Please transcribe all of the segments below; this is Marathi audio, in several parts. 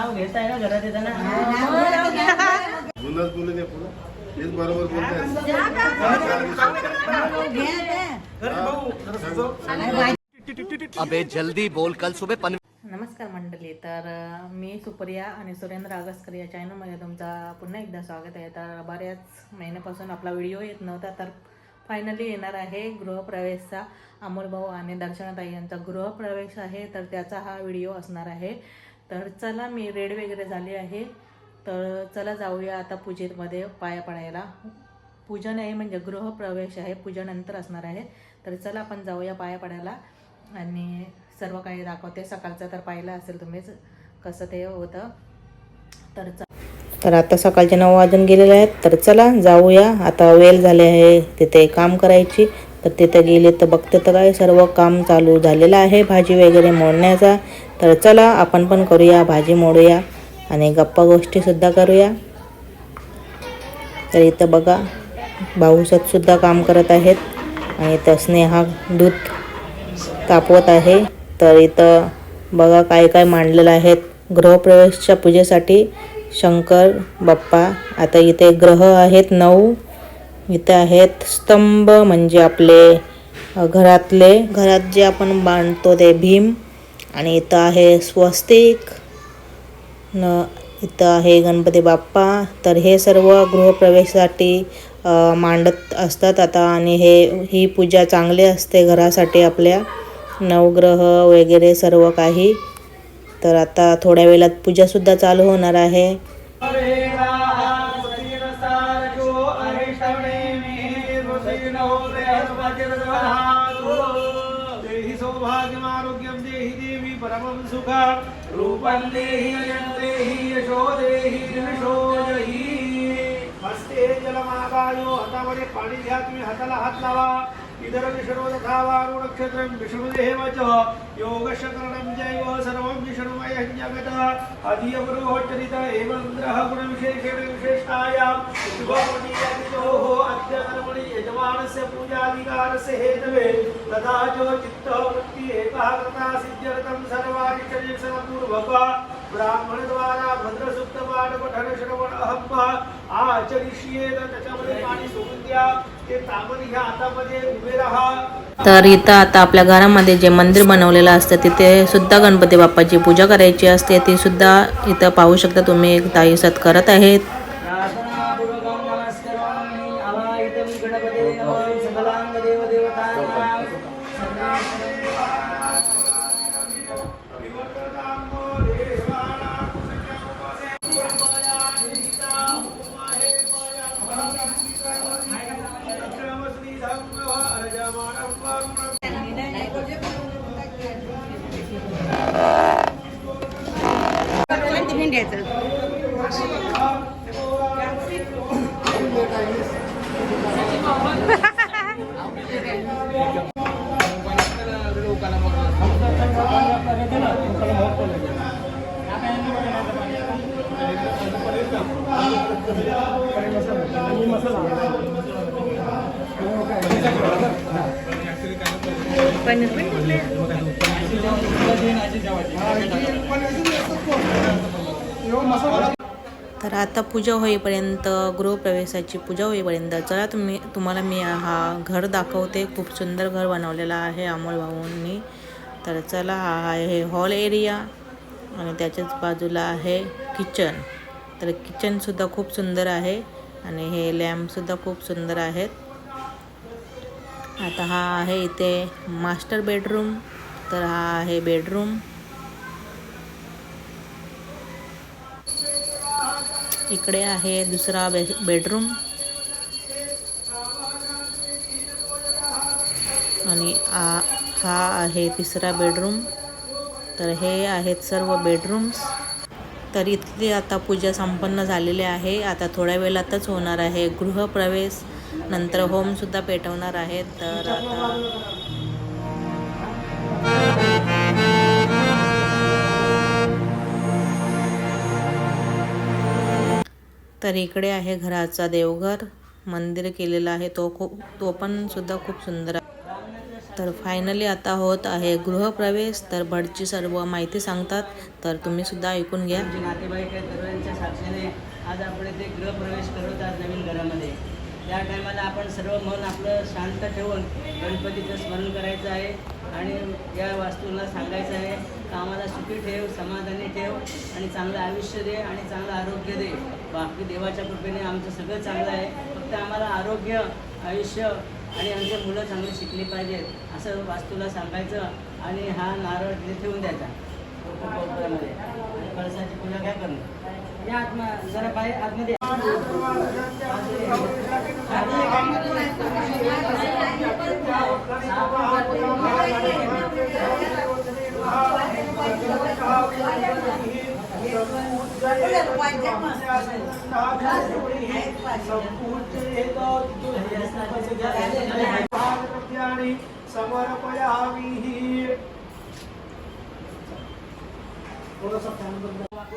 नाव घेताय ना घरात येताना? जुनाच बोलू दे पुढं. तेच बरोबर बोलताय. अबे जल्दी बोल कल सुबह पन नमस्कार मंडळी तर मी सुप्रिया आणि सुरेंद्र आगसकर या चॅनलमध्ये तुमचा पुन्हा एकदा स्वागत आहे. तर बऱ्याच महिन्यापासून आपला व्हिडिओ येत नव्हता तर फायनली येणार आहे गृहप्रवेशचा. अमोल भाऊ आणि दर्शनाताई यांचा गृहप्रवेश आहे तर त्याचा हा व्हिडिओ असणार आहे. तर चला मी रेड वगैरे झाली आहे. तर चला जाऊया आता पूजेमध्ये पाया पडायला. पूजन म्हणजे आहे म्हणजे गृहप्रवेश आहे. पूजानंतर असणार आहे. तर चला आपण जाऊया पाया पडायला. आणि सर्व काही दाखवते. सकाळचं तर पाहिलं असेल तुम्हीच कसं ते होतं. तर तर आता सकाळचे नऊ वाजून गेलेले आहेत. तर चला जाऊया. आता वेळ झाले आहे तिथे काम करायची. तर तिथे गेले तर बघते तर काय सर्व काम चालू झालेलं आहे. भाजी वगैरे मोडण्याचा. तर चला आपण पण करूया भाजी मोडूया आणि गप्पा गोष्टीसुद्धा करूया. तर इथं बघा भाऊसतसुद्धा काम करत आहेत आणि इथं स्नेहा दूध तापवत आहे. तर इथं बघा काय काय मांडलेलं आहेत. गृहप्रवेशच्या पूजेसाठी शंकर बाप्पा आता इथे ग्रह आहेत नऊ. इथे आहेत स्तंभ म्हणजे आपले घरातले. घरात जे आपण बांधतो ते भीम. आणि इथं आहे स्वस्तिक. न इथं आहे गणपती बाप्पा. तर हे सर्व गृहप्रवेशासाठी मांडत असतात आता आणि हे ही पूजा चांगली असते घरासाठी आपल्या. नवग्रह वगैरे सर्व काही. तर आता थोड्या वेळात पूजासुद्धा चालू होणार आहे देहि सौभाग्यमारोग्यं देहि देवी परमं सुख रूपं देहि अयं देहि यशो देहि दिविषो जहि हस्ते जलमादायो हातामध्ये पाणी घ्या तुम्ही हाताला हात लावा। इधर विष्णू नक्षत्रं विष्णुदेव च योगशकरणं जैव सर्वं विष्णुमयं जगत्। अधियगुरुचरित एवं ग्रह गुणविशेषेण विशेषतायां शुभमणीयतिथोः अद्य कर्मणि यजमानस्य पूजाधिकारस्य हेतवे तथा च चित्तवृत्ति एकाग्रता सिद्ध्यर्थं सर्वादिशरीक्षणपूर्वक ब्राह्मणद्वारा भद्रसुप्तपाठ पठन श्रवण अहं आचरिष्येत त्याच्यामध्ये पाणी सोडून द्या तर इथं आता आपल्या घरामध्ये जे मंदिर बनवलेलं असतं तिथे सुद्धा गणपती बाप्पाची पूजा करायची असते. ती सुद्धा इथं पाहू शकता तुम्ही. एक ताई सत करत आहेत. करून घ्यायचं पनीर पण तर आता पूजा होईपर्यंत गृहप्रवेशाची पूजा होईपर्यंत चला तुम्ही तुम्हाला मी हा घर दाखवते. खूप सुंदर घर बनवलेलं आहे अमोल भाऊंनी. तर चला हा आहे हॉल एरिया आणि त्याच्याच बाजूला आहे किचन. तर किचनसुद्धा खूप सुंदर आहे आणि हे लॅम्पसुद्धा खूप सुंदर आहेत. आता हा आहे इथे मास्टर बेडरूम. तर हा आहे बेडरूम. इकडे आहे दुसरा बे बेडरूम आणि आ हा आहे तिसरा बेडरूम तर हे आहेत सर्व बेडरूम्स तर इथली आता पूजा संपन्न झालेली आहे. आता थोड्या वेळातच होणार आहे गृहप्रवेश. नंतर होमसुद्धा पेटवणार आहेत तर आता तर इकडे आहे घराचा देवघर. मंदिर केलेलं आहे. तो खूप तो पण सुद्धा खूप सुंदर आहे. तर फायनली आता होत आहे गृहप्रवेश. तर भटची सर्व माहिती सांगतात. तर तुम्ही सुद्धा ऐकून घ्या. नातेवाईक सर्वांच्या साक्षीने आज आपण इथे गृहप्रवेश करत आहात नवीन घरामध्ये. त्या टायमाला आपण सर्व मन आपलं शांत ठेवून गणपतीचं स्मरण करायचं आहे. आणि या वास्तूला सांगायचं आहे कामाला आम्हाला सुखी ठेव समाधानी ठेव आणि चांगलं आयुष्य दे आणि चांगलं आरोग्य दे. बाकी देवाच्या कृपेने आमचं सगळं चांगलं आहे. फक्त आम्हाला आरोग्य आयुष्य आणि आमचे मुलं चांगली शिकली पाहिजेत असं वास्तूला सांगायचं आणि हा नारळ तिथे ठेवून द्यायचा. आणि कळसाची पूजा काय करणार? या आत्मा जरा बाहेर आतमध्ये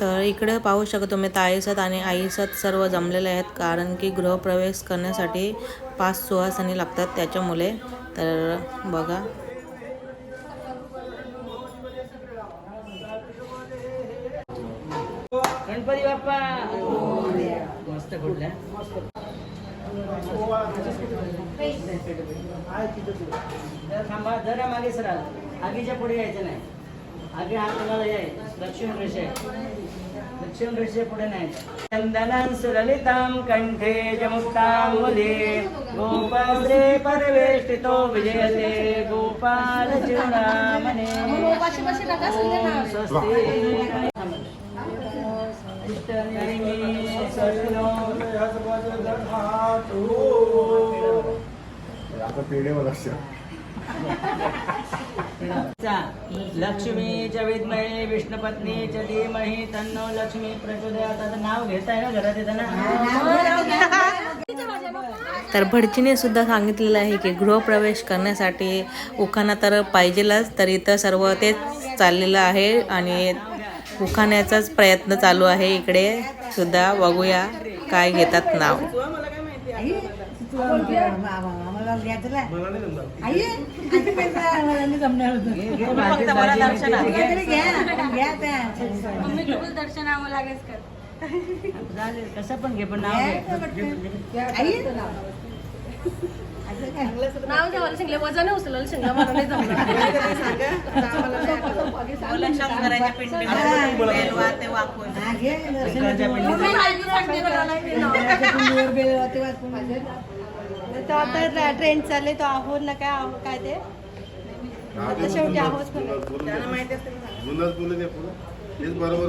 तर इकडे पाहू शकतो तुम्ही ताईसत आणि आईसत सर्व जमलेले आहेत कारण की गृहप्रवेश करण्यासाठी पाच सुहासनी लागतात त्याच्यामुळे. तर बघा. गणपती बाप्पा. मस्त कुठल्या? थांबा जरा मागे सर. आगीच्या पुढे यायचं नाही. आगे हा तुम्हाला याय दक्षिण रेषे दक्षिण रेषे पुढे नाही. चंदनं सुललितां कंठे जमुक्तां मुले. गोपाद्रे परवेष्टितो विजयते. गोपाल चिरुणामणे स्वस्ति. आता पेढेवर लक्ष्मी च विद्महे विष्णुपत्नी च धीमहि तन्नो लक्ष्मी प्रचोदयात आता नाव घेताय ना घरात येताना? तर भटजीने सुद्धा सांगितलेलं आहे की गृहप्रवेश करण्यासाठी उखाणा तर पाहिजेलाच तर इथं सर्व तेच चाललेलं आहे आणि उखाण्याचाच प्रयत्न चालू आहे. इकडे सुद्धा बघूया काय घेतात नाव. घे, कसं पण घे पण नाव नाव शिंगले वजन उचललं शिंगला मला नाही नाव. तो आता ट्रेंड चालले तो आहो ना काय आहो काय ते? आता शेवटी आहोत बरोबर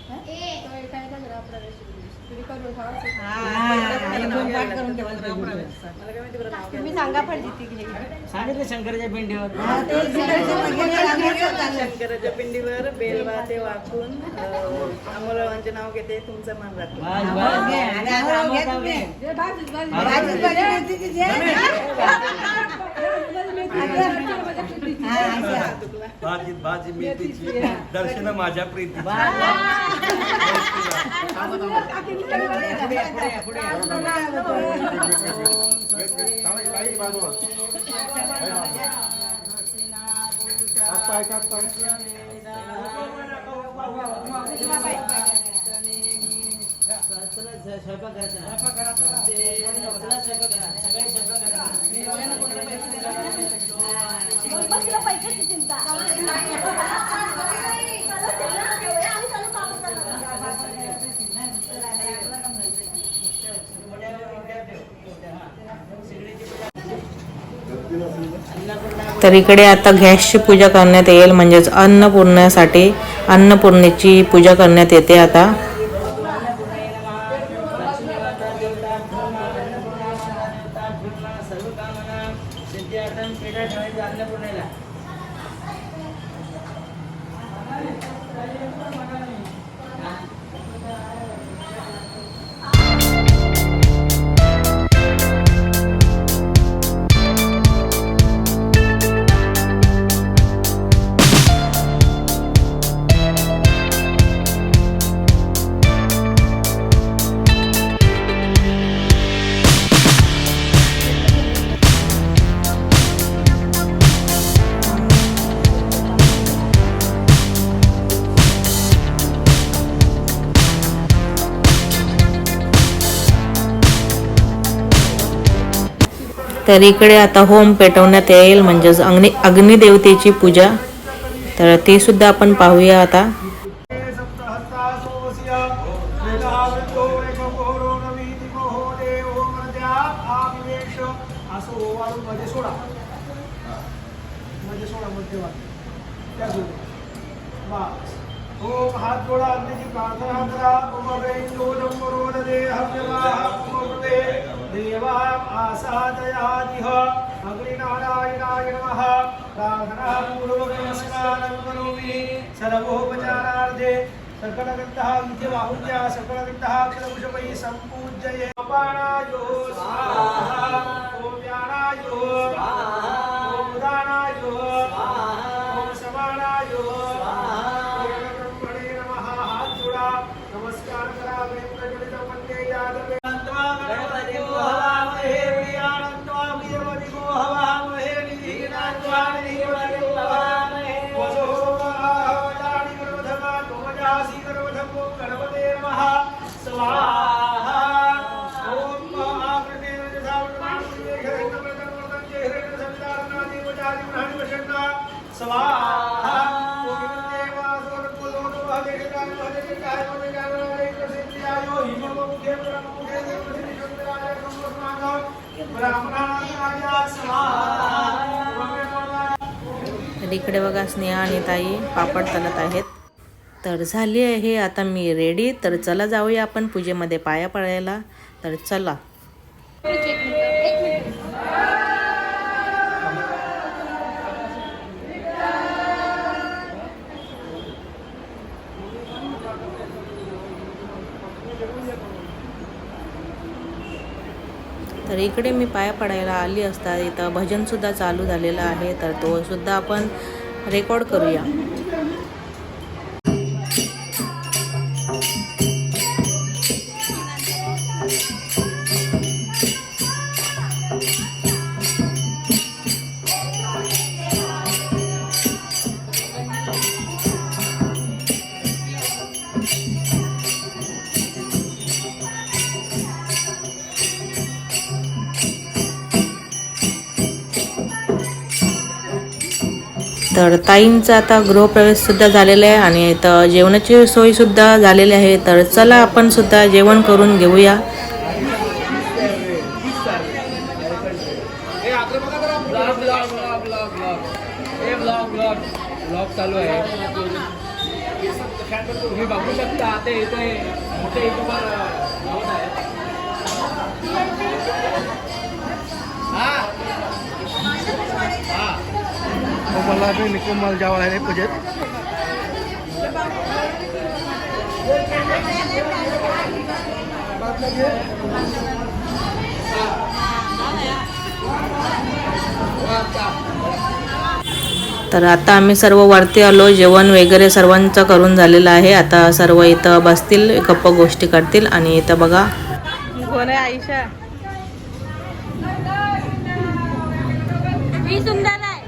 तुम्ही सांगा पण सांगितलं शंकराच्या पिंडीवर शंकराच्या पिंडीवर बेलवाते वाकून अमोलवांचे नाव घेते तुमचं मान राखतो भाजी भाजी मेथीची दर्शन माझ्या प्रीती पुढे स्वयंपाक करायचा. सगळे स्वयंपाक तर इकडे आता गॅसची पूजा करण्यात येईल म्हणजेच अन्नपूर्णासाठी अन्नपूर्णेची पूजा करण्यात येते आता. तर इकडे आता होम पेटवण्यात येईल म्हणजेच अग्नि अग्निदेवतेची पूजा तर ती सुद्धा आपण पाहूया आता ओम हात जोडा प्रार्थना करा ओम वैंदोजं आसादयादिह अग्निनारायणाय नमः। प्रार्थना करोमि। सर्वोपचारार्थे सकलगन्धः विद्यमाहुत्या सकलगन्धः अक्षरभुषमयि सम्पूज्य अपाणायो स्वाहा। ॐ स्वाहा। स्वाहा इकडे बघा स्नेहा आणि ताई पापड तलत आहेत. तर झाली आहे आता मी रेडी तर चला जाऊया आपण पूजेमध्ये पाया पडायला. तर चला. तर इकडे मी पाया पडायला आली असता इथं भजनसुद्धा चालू झालेलं आहे तर तो सुद्धा आपण रेकॉर्ड करूया. तर ताईंचा आता गृहप्रवेश सुद्धा झालेला आहे आणि इथं जेवणाची सोयीसुद्धा झालेली आहे. तर चला आपण सुद्धा जेवण करून घेऊया ब्लॉग चालू आहे तुम्ही बघू शकता ते इथे मोठे युट्यूबर होत आहेत हा हा पूजेत. तर आता आम्ही सर्व वरती आलो. जेवण वगैरे सर्वांचं करून झालेलं आहे. आता सर्व इथं बसतील गप्प गोष्टी करतील. आणि इथं बघा. कोण आहे आयुषा मी सुंदर आहे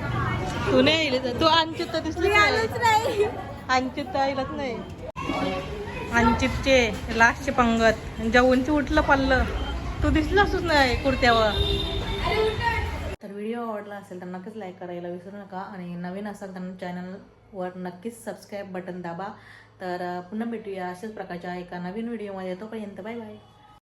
तू नाही येईल तू अंचित दिसली नाही. अंचित आईलच नाही. अंचितचे लास्टचे पंगत. ज्या उंची उठलं पडलं तू दिसलाच नाही कुर्त्यावर. तर व्हिडिओ आवडला असेल तर नक्कीच लाईक करायला विसरू नका. आणि नवीन असाल तर चॅनलवर नक्कीच सबस्क्राईब बटन दाबा. तर पुन्हा भेटूया अशाच प्रकारच्या एका नवीन व्हिडिओमध्ये तोपर्यंत बाय बाय